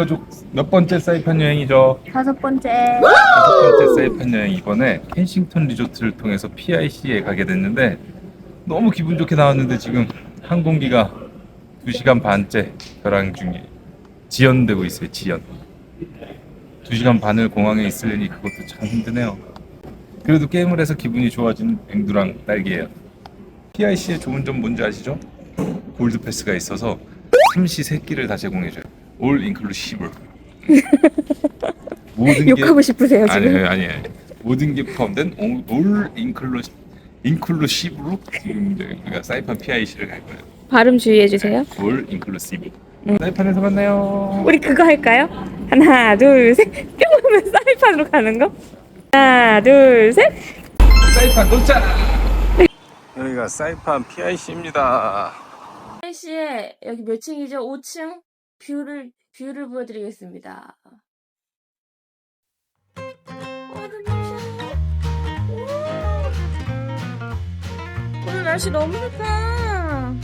가족 몇 번째 사이판 여행이죠? 다섯 번째. 다섯 번째 사이판 여행 이번에 켄싱턴 리조트를 통해서 PIC에 가게 됐는데 너무 기분 좋게 나왔는데 지금 항공기가 2시간 반째 벼랑 중에 지연되고 있어요 지연 2시간 반을 공항에 있으려니 그것도 참 힘드네요 그래도 게임을 해서 기분이 좋아진 앵두랑 딸기예요 PIC의 좋은 점 뭔지 아시죠? 골드 패스가 있어서 삼시 세끼를 다 제공해줘요 올 인클루시브 모든 게 욕하고 싶으세요 지금? 아니에요, 아니에요. 모든 게 포함된 올- 올 인클루 인클루시브로 지금 이제 우리가 사이판 PIC를 갈 거예요. 발음 주의해 주세요. 올 인클루시브. 사이판에서 만나요. 우리 그거 할까요? 하나, 둘, 셋. 뿅 하면 사이판으로 가는 거? 하나, 둘, 셋. 사이판 도착. 여기가 사이판 PIC입니다. 씨에 여기 몇 층이죠? 5층 뷰를 뷰를 보여드리겠습니다. 오늘 날씨 너무 좋다.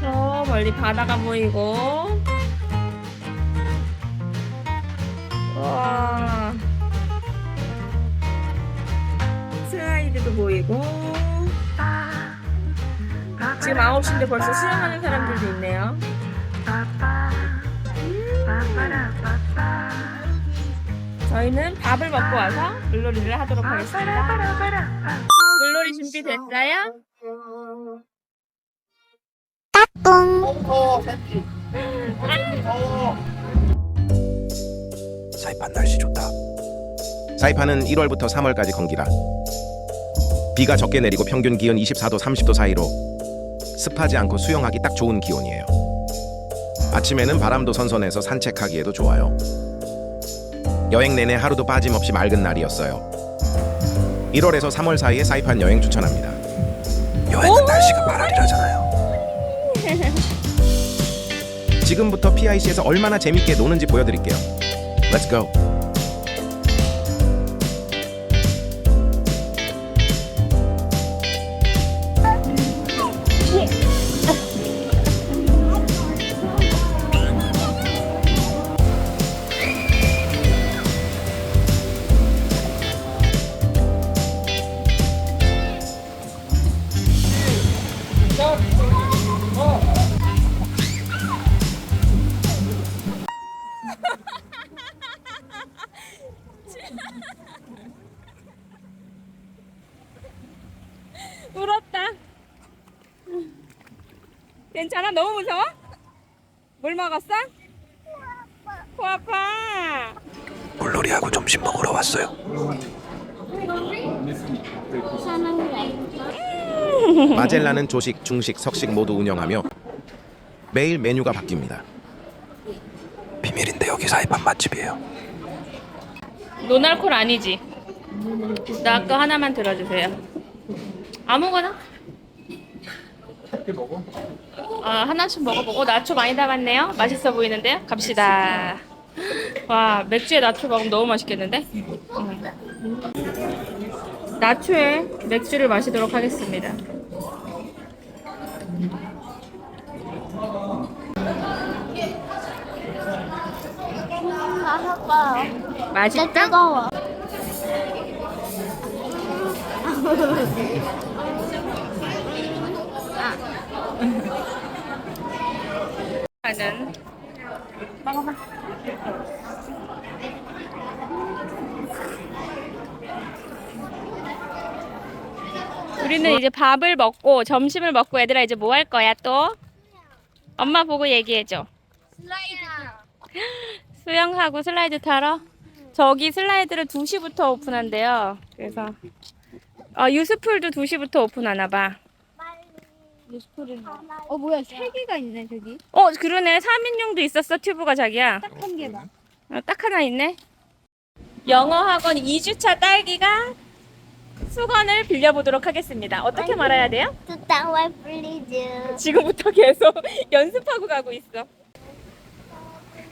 저 멀리 바다가 보이고. 와. 슬라이드도 보이고. 지금 9시인데 벌써 수영하는 사람들도 있네요. 저희는 밥을 먹고 와서 물놀이를 하도록 하겠습니다. 물놀이 준비됐어요? 사이판 날씨 좋다. 사이판은 1월부터 3월까지 건기라. 비가 적게 내리고 평균 기온 24도 30도 사이로 습하지 않고 수영하기 딱 좋은 기온이에요. 아침에는 바람도 선선해서 산책하기에도 좋아요. 여행 내내 하루도 빠짐없이 맑은 날이었어요. 1월에서 3월 사이에 사이판 여행 추천합니다. 여행은 날씨가 바랄이라잖아요. 지금부터 PIC에서 얼마나 재밌게 노는지 보여드릴게요. Let's go. 괜찮아? 너무 무서워? 물 먹었어? 코 아파. 물놀이하고 점심 먹으러 왔어요. 마젤라는 조식, 중식, 석식 모두 운영하며 매일 메뉴가 바뀝니다. 비밀인데 여기 사이판 맛집이에요. 노날콜 아니지? 나거 하나만 들어주세요. 아무거나? 아, 하나씩 먹어보고 나초 많이 담았네요. 맛있어 보이는데요? 갑시다. 와, 맥주에 나초 먹으면 너무 맛있겠는데? 음. 나초에 맥주를 마시도록 하겠습니다. 맛있다? 뜨거워. 하는 먹어봐. 우리는 이제 밥을 먹고 점심을 먹고 얘들아 이제 뭐 할 거야 또? 엄마 보고 얘기해줘. 슬라이드. 수영하고 슬라이드 타러? 저기 슬라이드를 2시부터 오픈한대요. 그래서 어, 유스풀도 2시부터 오픈하나 봐. 어 뭐야 세 개가 있네 저기. 어 그러네 3인용도 있었어 튜브가 자기야. 딱 한 개만. 어, 딱 하나 있네. 영어 학원 2주차 딸기가 수건을 빌려보도록 하겠습니다. 어떻게 말해야 돼요? 뚜땅말 플리즈. 지금부터 계속 연습하고 가고 있어.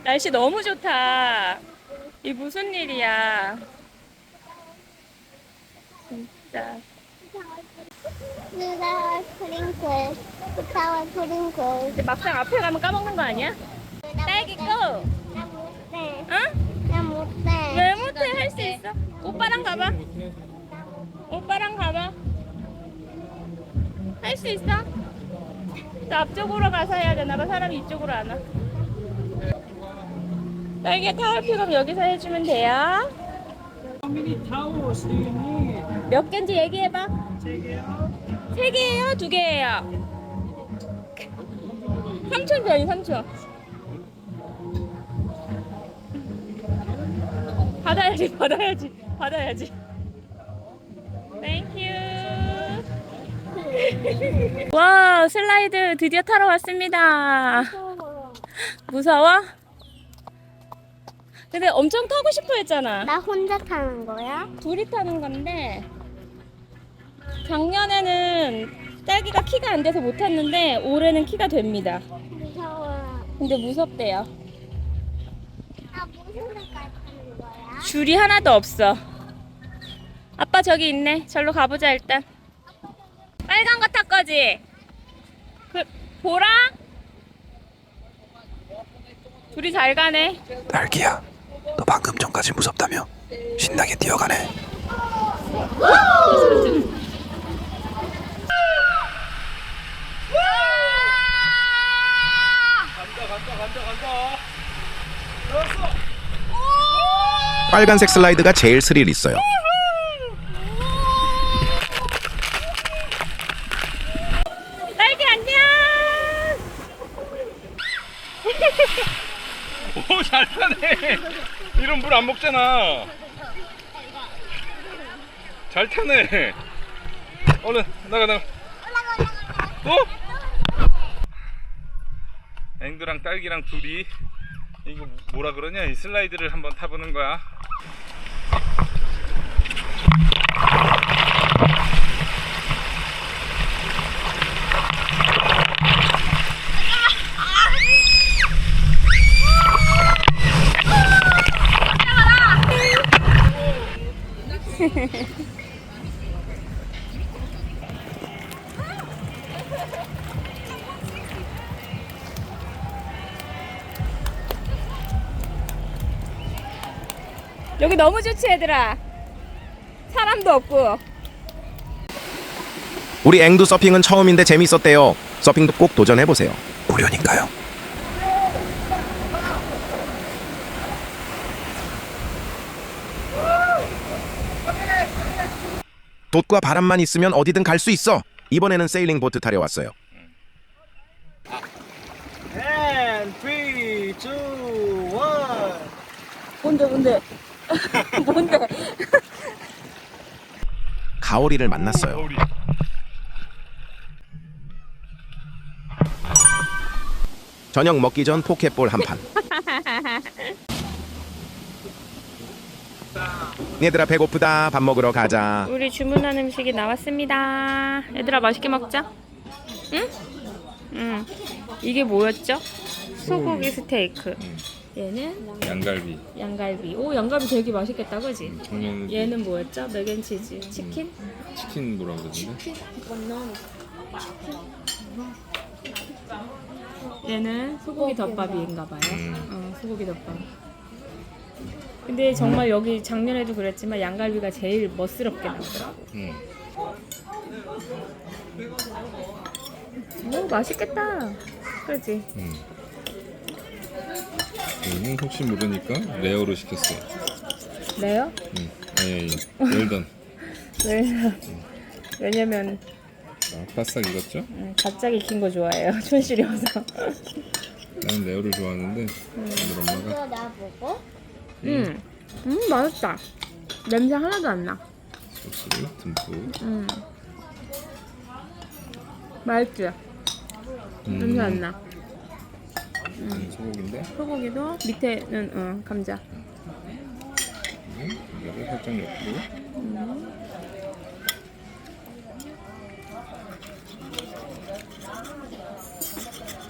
날씨 너무 좋다. 이 무슨 일이야. 진짜. 수다와 프링클, 수다와 프링클. 막상 앞에 가면 까먹는 거 아니야? 딸기 고! 나 못해. 응? 나 못해. 왜 못해? 할 수 있어. 오빠랑 가봐. 오빠랑 가봐. 할 수 있어? 저 앞쪽으로 가서 해야 되나 봐. 사람이 이쪽으로 안 와. 딸기 타월 픽업 여기서 해주면 돼요. 몇 개인지 얘기해봐. 세 개예요? 두 개예요? 삼촌 변이 삼촌. 받아야지, 받아야지, 받아야지. 땡큐. 와, 슬라이드 드디어 타러 왔습니다. 무서워? 근데 엄청 타고 싶어 했잖아. 나 혼자 타는 거야? 둘이 타는 건데 작년에는 딸기가 키가 안 돼서 못 탔는데 올해는 키가 됩니다. 무서워. 근데 무섭대요. 나 무슨 색깔 타는 거야? 줄이 하나도 없어. 아빠 저기 있네. 절로 가보자 일단. 빨간 거 탈 거지? 그 보라? 둘이 잘 가네. 딸기야, 너 방금 전까지 무섭다며? 신나게 뛰어가네. 빨간색 슬라이드가 제일 스릴 있어요. 딸기 안녕. 오, 잘 타네. 이런 물 안 먹잖아. 잘 타네. 얼른 나가 나가. 또? 앵두랑 딸기랑 둘이 이거 뭐라 그러냐? 이 슬라이드를 한번 타보는 거야. 여기 너무 좋지 얘들아. 사람도 없고. 우리 앵두 서핑은 처음인데 재밌었대요. 서핑도 꼭 도전해 보세요. 무료니까요. 돛과 바람만 있으면 어디든 갈 수 있어. 이번에는 세일링 보트 타려 왔어요. And three, two, one. 뭔데 뭔데? 뭔데? 가오리를 만났어요. 저녁 먹기 전 포켓볼 한 판. 얘들아 배고프다. 밥 먹으러 가자. 우리 주문한 음식이 나왔습니다. 얘들아 맛있게 먹자. 응? 응. 이게 뭐였죠? 소고기 스테이크. 얘는 양갈비. 양갈비. 오 양갈비 되게 맛있겠다, 그지? 작년에 얘는 뭐였죠? 맥앤치즈, 치킨. 치킨 뭐라 그러던데? 얘는 소고기 덮밥인가봐요. 음. 어, 소고기 덮밥. 근데 정말 여기 작년에도 그랬지만 양갈비가 제일 멋스럽게 나오더라고. 응. 오 맛있겠다. 그렇지? 응. 여기는 혹시 모르니까 레어로 시켰어요. 레요? 응. 아니, 아니, 웰던. 왜? 왜냐면 아, 바싹 익었죠? 음, 갑자기 익힌 거 좋아해요. 촌시려서. 나는 레어를 좋아하는데 오늘 엄마가 이거 나보고? 음, 음 맛있다. 냄새 하나도 안 나. 소스를 듬뿍. 음. 맛있지? 냄새 안 나. 음, 소고기인데 소고기도 밑에는 어, 감자. 이거를 살짝 넣고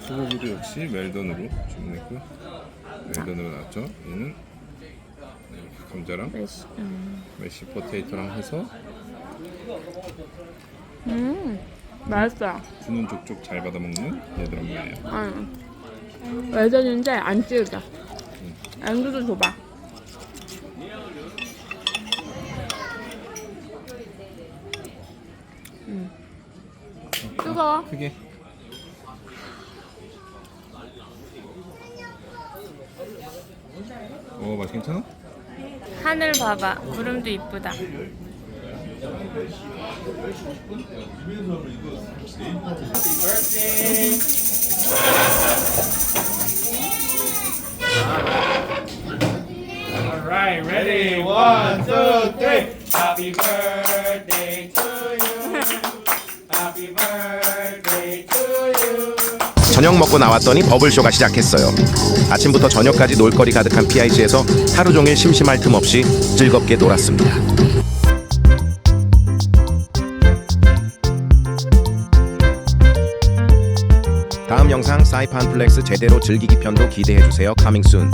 소고기도 역시 멜던으로 주문했고 멜던으로 나왔죠. 얘는 감자랑 메시. 음. 메시 포테이토랑 해서 음, 맛있어요. 주는 족족 잘 받아먹는 얘들 엄마예요. 응. 외전인데 안 찌르다. 앵두도 줘봐. 음. 뜨거워. 크게. 오 맛이 괜찮아? 하늘 봐봐. 구름도 이쁘다. Alright, ready? One, two, three. Happy birthday to you. Happy birthday to you. 저녁 먹고 나왔더니 버블쇼가 시작했어요. 아침부터 저녁까지 놀거리 가득한 PIC에서 하루 종일 심심할 틈 없이 즐겁게 놀았습니다. 다음 영상 사이판 플렉스 제대로 즐기기 편도 기대해 주세요. 카밍 순.